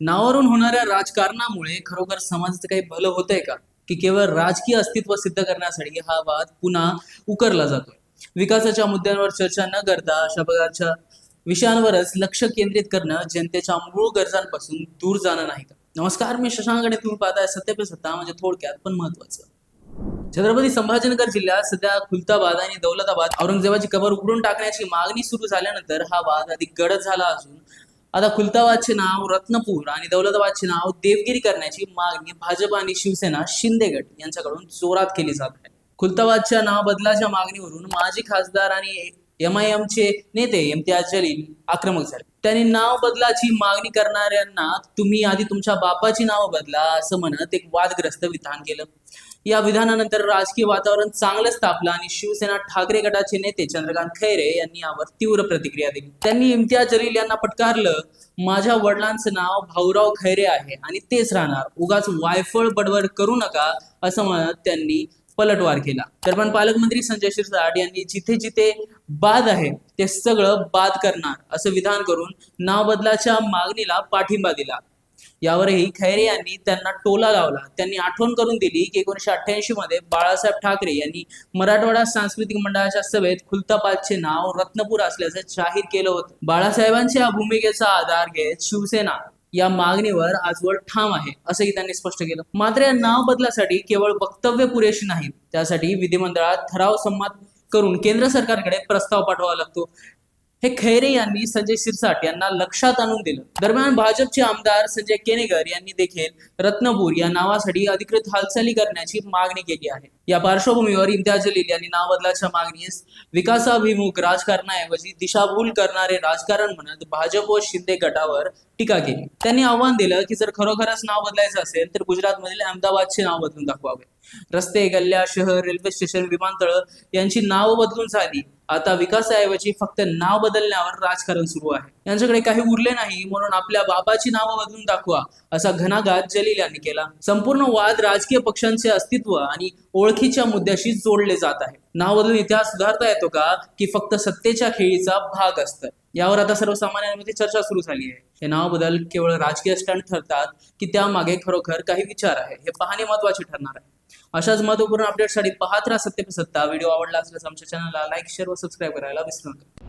नावावरून होणाऱ्या राजकारणामुळे खरोखर समाजाचं काही भलं होतंय का? की केवळ राजकीय अस्तित्व सिद्ध करण्यासाठी हा वाद पुन्हा उकरला जातोय? विकासाच्या मुद्द्यांवर चर्चा न करता अशा प्रकारच्या विषयांवरच लक्ष केंद्रित करणं जनतेच्या मूळ गरजांपासून दूर जाणं नाही का? नमस्कार मी शशांकडे तुम्ही पाहताय सत्य पे सत्ता म्हणजे थोडक्यात पण महत्वाचं छत्रपती संभाजीनगर जिल्ह्यात सध्या खुलताबाद आणि दौलताबाद औरंगजेबाची कबर उघडून टाकण्याची मागणी सुरू झाल्यानंतर हा वाद अधिक गडद झाला असून आता खुलताबादचे नाव रत्नपूर आणि दौलताबादचे नाव देवगिरी करण्याची मागणी भाजप आणि शिवसेना शिंदे गट यांच्याकडून जोरात केली जात आहे. खुलताबादच्या नाव बदलाच्या मागणीवरून माजी खासदार आणि एम आय एमचे नेते इम्तियाज जलील आक्रमक झाले. त्यांनी नाव बदलाची मागणी करणाऱ्यांना तुम्ही आधी तुमच्या बापाची नाव बदला असं म्हणत एक वादग्रस्त विधान केलं. या विधानानंतर राजकीय वातावरण चांगलंच तापलं आणि शिवसेना ठाकरे गटाचे नेते चंद्रकांत खैरे यांनी यावर तीव्र प्रतिक्रिया दिली. त्यांनी इम्तियाज जलील यांना पटकारलं माझ्या वडिलांचं नाव भाऊराव खैरे आहे आणि तेच राहणार. उगाच वायफळ बडबड करू नका असं म्हणत त्यांनी पलटवार केला. दरम्यान पालकमंत्री संजय शिरसाट यांनी जिथे जिथे बाद आहे ते सगळं बाद करणार असं विधान करून नाव बदलाच्या मागणीला पाठिंबा दिला. यावरही खैरे यांनी त्यांना टोला लावला. त्यांनी आठवण करून दिली की एकोणीशे अठ्ठ्याऐंशी मध्ये बाळासाहेब ठाकरे यांनी मराठवाडा सांस्कृतिक मंडळाच्या सभेत खुलताबादचे नाव रत्नपूर असल्याचं जाहीर केलं होतं. बाळासाहेबांच्या या भूमिकेचा आधार घेत शिवसेना या मागणीवर आजवर ठाम आहे असंही त्यांनी स्पष्ट केलं. मात्र या नाव बदलासाठी केवळ वक्तव्य पुरेशी नाही त्यासाठी विधिमंडळात ठराव संमत करून केंद्र सरकारकडे प्रस्ताव पाठवावा लागतो. हे खैरे यांनी संजय शिरसाट यांना लक्षात आणून दिलं. दरम्यान भाजपचे आमदार संजय केनेगर यांनी देखील रत्नपूर या नावासाठी अधिकृत हालचाली करण्याची मागणी केली आहे. या पार्श्वभूमीवर इम्तियाज जलील यांनी नाव बदलाच्या मागणीस विकासाभिमुख राजकारणाऐवजी दिशाभूल करणारे राजकारण म्हणत भाजप व शिंदे गटावर टीका केली. त्यांनी आव्हान दिलं की जर खरोखरच नाव बदलायचं असेल तर गुजरातमधील अहमदाबादचे नाव बदलून दाखवावे. रस्ते गल्ल्या शहर रेल्वे स्टेशन विमानतळ यांची नाव बदलून झाली. आता विकासाऐवजी फक्त नाव बदलण्यावर राजकारण सुरू आहे. यांच्याकडे काही उरले नाही म्हणून आपल्या बाबाची नावं बदलून दाखवा असा घणाघात जलील यांनी केला. संपूर्ण वाद राजकीय पक्षांचे अस्तित्व आणि ओळखीच्या मुद्द्याशी जोडले जात आहे. नाव बदलून इतिहास सुधारता येतो का? की फक्त सत्तेच्या खेळीचा भाग असतं. यावर आता सर्वसामान्यांमध्ये चर्चा सुरू झाली आहे. हे नाव बदल केवळ राजकीय स्टंट ठरतात की त्यामागे खरोखर काही विचार आहे. हे पाहणे महत्त्वाचे ठरणार आहे. अशाच महत्त्वपूर्ण अपडेटसाठी पाहत राहा सत्य सत्ता व्हिडिओ आवडला असल्यास आमच्या चॅनलला लाईक शेअर व सबस्क्राईब करायला विसरू नका.